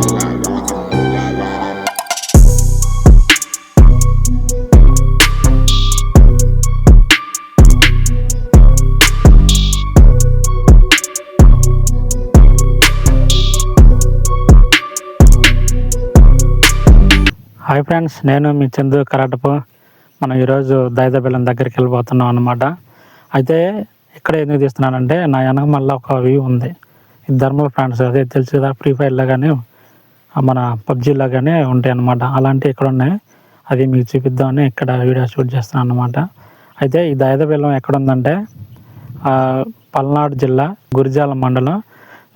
Hi friends నేను మీ చందు కరాటపు. మనం ఈరోజు దైదబెల్లం దగ్గరికి వెళ్ళిపోతున్నాం అనమాట అయితే ఇక్కడ ఎందుకు తీస్తున్నానంటే నా వెనక మళ్ళీ ఒక వ్యూ ఉంది. ఇది ఫ్రెండ్స్ అదే తెలుసు కదా ఫ్రీ ఫైర్లో కానీ మన పబ్జీలో కానీ ఉంటాయి అన్నమాట అలాంటివి ఇక్కడ ఉన్నాయి అది మీకు చూపిద్దామని ఇక్కడ వీడియో షూట్ చేస్తున్నాను అనమాట అయితే ఈ దైదబెల్లం ఎక్కడ ఉందంటే పల్నాడు జిల్లా గురిజాల మండలం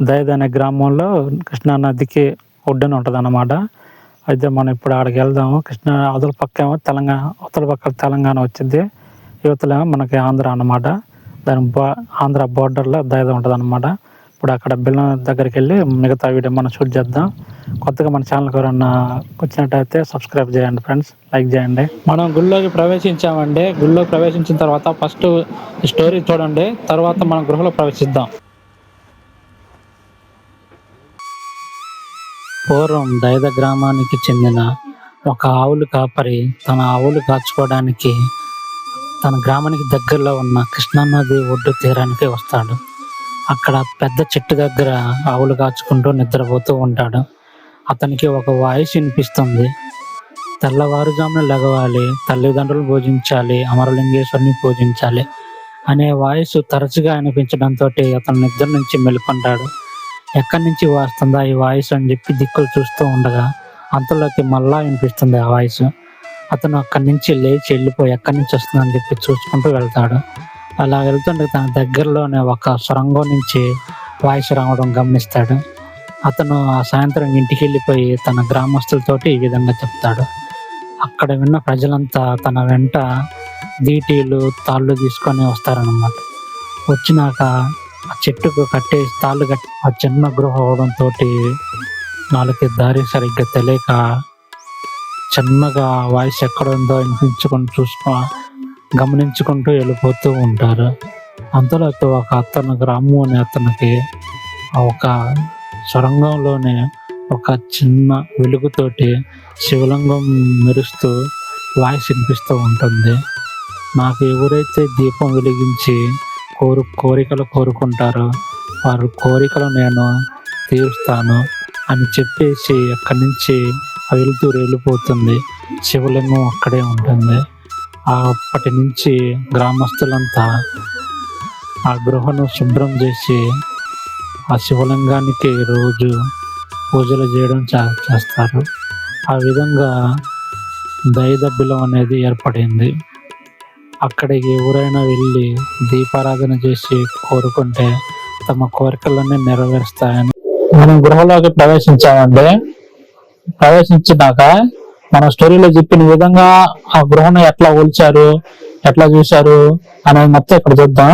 దైద్ అనే గ్రామంలో కృష్ణా నదికి ఒడ్డున ఉంటుంది అన్నమాట అయితే మనం ఇప్పుడు ఆడికి వెళ్దాము. కృష్ణ అవతల పక్క ఏమో తెలంగాణ అవతల పక్క తెలంగాణ వచ్చింది. యువతలేమో మనకి ఆంధ్ర అన్నమాట. దాని బా ఆంధ్ర బార్డర్లో దైద ఉంటుంది అన్నమాట ఇప్పుడు అక్కడ బిల్లం దగ్గరికి వెళ్ళి మిగతా వీడియో మనం షూట్ చేద్దాం. కొత్తగా మన ఛానల్కి ఎవరన్నా వచ్చినట్టయితే సబ్స్క్రైబ్ చేయండి ఫ్రెండ్స్. లైక్ చేయండి. మనం గుళ్ళోకి ప్రవేశించామండి. గుళ్ళోకి ప్రవేశించిన తర్వాత ఫస్ట్ స్టోరీ చూడండి. తర్వాత మనం గృహలో ప్రవేశిద్దాం. పూర్వం దైద గ్రామానికి చెందిన ఒక ఆవులు కాపరి తన ఆవులు కాచుకోవడానికి తన గ్రామానికి దగ్గరలో ఉన్న కృష్ణానది ఒడ్డు తీరానికి వస్తాడు. అక్కడ పెద్ద చెట్టు దగ్గర ఆవులు కాచుకుంటూ నిద్రపోతూ ఉంటాడు. అతనికి ఒక వాయిస్ వినిపిస్తుంది. తెల్లవారుజామున లెగవాలి తల్లిదండ్రులు పూజించాలి అమరలింగేశ్వరిని పూజించాలి అనే వాయిస్ తరచుగా అనిపించడంతో అతను నిద్ర నుంచి మెలుకుంటాడు. ఎక్కడి నుంచి వస్తుందా ఈ వాయిస్ అని చెప్పి దిక్కులు చూస్తూ ఉండగా అంతలోకి మళ్ళా వినిపిస్తుంది ఆ వాయిస్. అతను అక్కడి నుంచి లేచి వెళ్ళిపోయి ఎక్కడి నుంచి వస్తుందని చెప్పి చూసుకుంటూ వెళ్తాడు. అలా వెళ్తుంటే తన దగ్గరలోనే ఒక సొరంగం నుంచి వాయిస్ రావడం గమనిస్తాడు. అతను ఆ సాయంత్రం ఇంటికి వెళ్ళిపోయి తన గ్రామస్తులతోటి ఈ విధంగా చెప్తాడు. అక్కడ విన్న ప్రజలంతా తన వెంట దీటీలు తాళ్ళు తీసుకొని వస్తారనమాట వచ్చినాక ఆ చెట్టుకు కట్టేసి తాళ్ళు కట్టి ఆ చిన్న గృహ అవడంతో వాళ్ళకి దారి సరిగ్గా తెలియక చిన్నగా వాయిస్ ఎక్కడ ఉందో వినిపించుకొని చూసుకో గమనించుకుంటూ వెళ్ళిపోతూ ఉంటారు. అంతలోకి ఒక అతను గ్రామం అనే అతనికి ఒక సొరంగంలోనే ఒక చిన్న వెలుగుతోటి శివలింగం మెరుస్తూ వాయిస్ వినిపిస్తూ ఉంటుంది. నాకు ఎవరైతే దీపం వెలిగించి కోరు కోరికలు కోరుకుంటారో వారి కోరికలు నేను తీరుస్తాను అని చెప్పేసి అక్కడి నుంచి ఆ వెళ్ళిపోతుంది. శివలింగం అక్కడే ఉంటుంది. అప్పటి నుంచి గ్రామస్తులంతా ఆ గృహను శుభ్రం చేసి ఆ శివలింగానికి రోజు పూజలు చేయడం చేస్తారు. ఆ విధంగా దైదబ్బిలం అనేది ఏర్పడింది. అక్కడికి ఎవరైనా వెళ్ళి దీపారాధన చేసి కోరుకుంటే తమ కోరికలన్నీ నెరవేరుస్తాయని. మనం గృహలోకి ప్రవేశించామండి. ప్రవేశించినాక మన స్టోరీలో చెప్పిన విధంగా ఆ గృహను ఎట్లా ఊల్చారు ఎట్లా చూశారు అనేది మొత్తం ఇక్కడ చూద్దాం.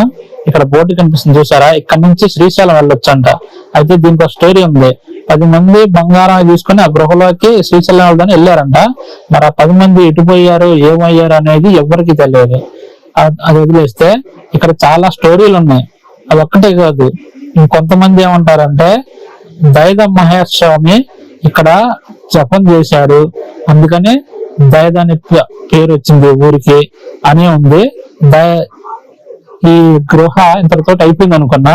ఇక్కడ బోర్డు కనిపిస్తుంది చూసారా? ఇక్కడ నుంచి శ్రీశైలం వెళ్ళొచ్చంట. అయితే దీనికి ఒక స్టోరీ ఉంది పది మంది బంగారం తీసుకొని ఆ గృహలోకి శ్రీశైలం వెళ్ళడానికి వెళ్ళారంట. మరి ఆ పది మంది ఎటు పోయారు ఏమయ్యారు అనేది ఎవరికి తెలియదు. అది వదిలేస్తే ఇక్కడ చాలా స్టోరీలు ఉన్నాయి. అది ఒక్కటే కాదు. ఇంకొంతమంది ఏమంటారంటే దైద మహేష్ స్వామి ఇక్కడ జపం చేశాడు అందుకనే దైద పేరు వచ్చింది ఊరికి అని ఉంది. దయ ఈ గృహ ఇంతటితో అయిపోయింది అనుకున్నా.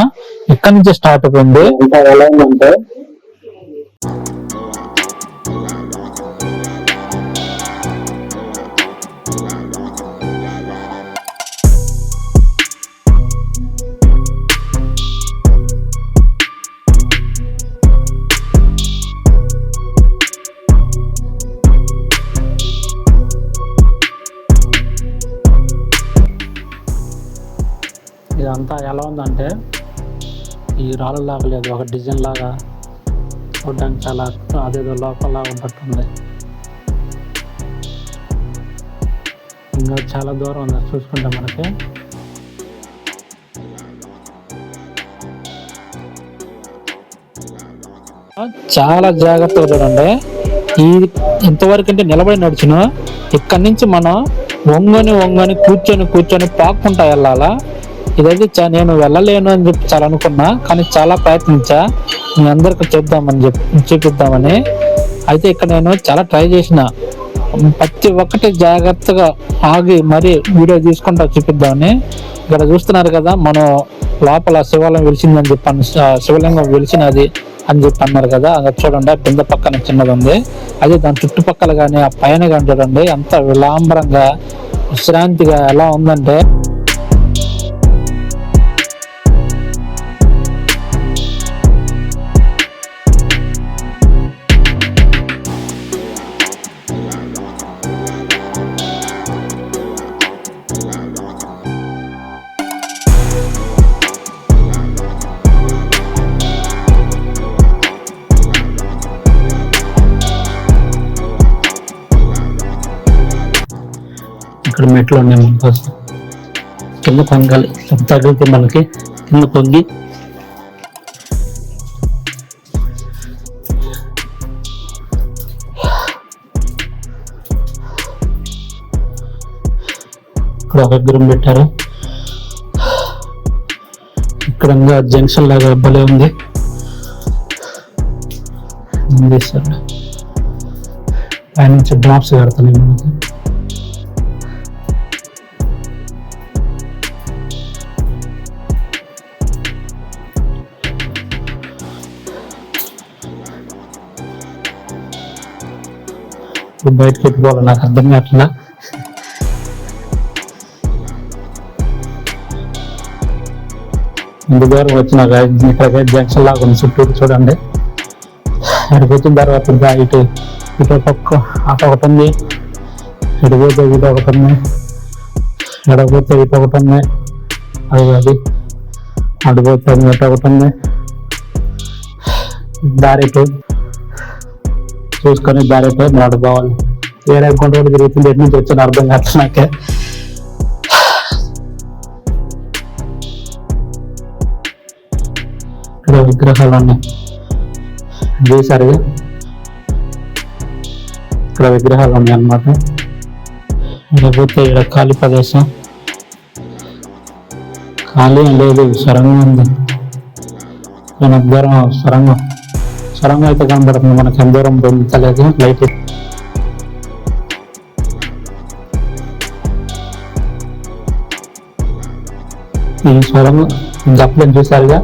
ఇక్కడ నుంచి స్టార్ట్ అయిపోయింది ఎలా ఉందంటే? ఇదంతా ఎలా ఉందంటే ఈ రాళ్ళు లాగా లేదు ఒక డిజైన్ లాగా చూడడానికి చాలా అదేదో లోపల ఉన్నట్టుంది. ఇంకా చాలా దూరం ఉంది చూసుకుంటే మనకి. చాలా జాగ్రత్తగా చూడండి. ఈ ఇంతవరకు అంటే నిలబడి నడిచిన ఇక్కడి నుంచి మనం వంగని వంగని కూర్చొని కూర్చొని పాక్కుంటా వెళ్ళాలా? ఇదైతే చా- నేను వెళ్ళలేను అని చెప్పి చాలా అనుకున్నా కానీ చాలా ప్రయత్నించా. మీ అందరికి చెప్దామని చెప్పి చూపిద్దామని. అయితే ఇక్కడ నేను చాలా ట్రై చేసిన. ప్రతి ఒక్కటి జాగ్రత్తగా ఆగి మరి వీడియో తీసుకుంటా చూపిద్దామని. ఇక్కడ చూస్తున్నారు కదా మనం లోపల శివాలయం వెలిసిందని చెప్పాను శివలింగం వెలిసినది అని చెప్పి అన్నారు కదా అక్కడ చూడండి ఆ కింద పక్కన చిన్నది ఉంది అదే దాని చుట్టుపక్కల కానీ ఆ పైన కానీ చూడండి ఎంత విలాంబరంగా విశ్రాంతిగా ఎలా ఉందంటే మెట్లు ఉన్నాయి మన కోసం కింద పొంగాలి. తగిలితే మనకి కింద పొంగి ఇక్కడ ఒక విగ్రహం పెట్టారు. ఇక్కడ జంక్షన్ లాగా భలే ఉంది. పైనుంచి డ్రాప్స్ కడుతున్నాయి మనకి ఎప్పుడు బయటకు పెట్టుకోవాలో నాకు అర్థం కావట్లా? ఇంటి దగ్గర వచ్చినాక ఇక్కడ జంక్షన్ లాగా ఉంది చుట్టూరు చూడండి. అక్కడికి వచ్చిన తర్వాత ఇంకా ఇటు ఇటు పక్క అటు ఒకటి ఉంది. ఇటు పోతే ఇటు ఒకటి ఉంది. ఎడపోతే ఇటు ఒకటి ఉంది. అది అది. అటు పోతే ఇటు ఒకటి ఉంది. దారి ఇటు. చూసుకొని దారి ఇటు బావాలి. పోవాలి వేరే కొండ తిరుగుతుంది ఎటు నుంచి వచ్చిన అర్థం కాదు నాకే. ఇక్కడ విగ్రహాలు ఉన్నాయి చూసారు ఇక్కడ విగ్రహాలు ఉన్నాయి అన్నమాట లేకపోతే ఇక్కడ ఖాళీ ప్రదేశం. ఖాళీ లేదు సొరంగం ఉంది. నేను సొరంగం. స్వరంగా అయితే కనబడుతుంది మనకి ఎంత దూరం పొందుతలేదు లైట్ ఈ సొరంగం గప్పులను చూసారుగా.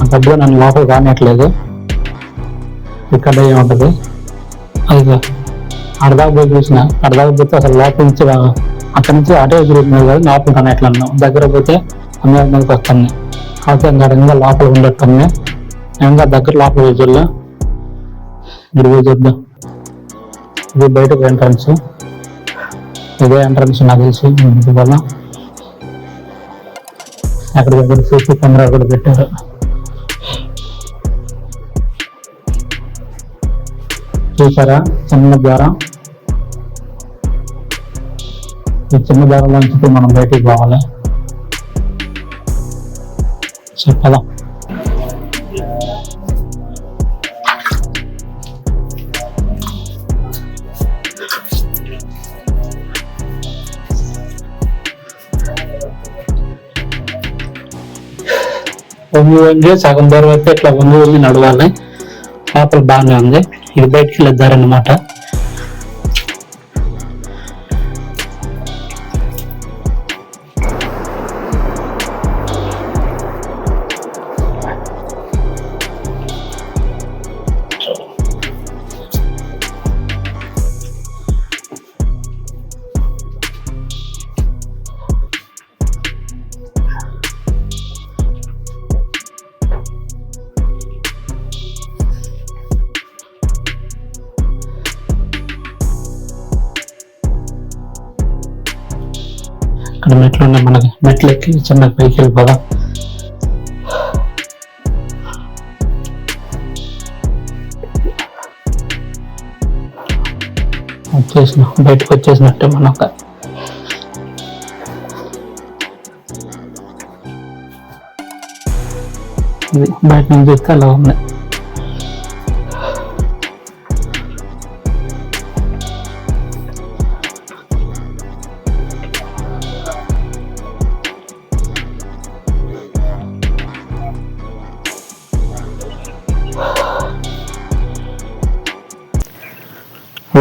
ఆ గప్పులో నన్ను లోపల కానియట్లేదు ఇక్కడ ఏముంటుంది? అది అడదాకా పోయి చూసిన. అడదాకపోతే అసలు లోపల నుంచి అక్కడి నుంచి అటే తిరుగుతున్నారు కదా లోపల కానీ అన్నాం దగ్గర పోతే అమ్మాయి మీదకి వస్తుంది. కాకపోతే ఇంకా ఇంకా లోపల ఉండట్టుంది ఇంకా దగ్గర లోపల రోజుల్లో గురువు చూద్దాం. ఇది బయటకు ఎంట్రన్స్ ఇదే ఎంట్రన్స్ నాకు తెలిసి. ఇది వల్ల అక్కడ దగ్గర సీసీ కెమెరా కూడా పెట్టారు. చూసారా? చిన్న ద్వారం. ఈ చిన్న ద్వారంలో నుంచి మనం బయటికి పోవాలి. చెప్పదా వంగి వంగి సగం దూరం అయితే ఇట్లా వంగి వంగి నడవాలి. లోపల బాగానే ఉంది. ఇది బయటికి వెళ్ళిద్దారనమాట ఇక్కడ మెట్లు ఉన్నాయి మనకి మెట్లు ఎక్కి చిన్న పైకి వెళ్ళిపోదాం వచ్చేసిన బయటకు వచ్చేసినట్టే మనకు ఇది బయట నుంచి చూస్తే అలా ఉంది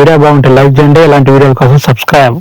వీడియో బాగుంటే లైక్ చేయండి. ఇలాంటి వీడియోల కోసం సబ్స్క్రైబ్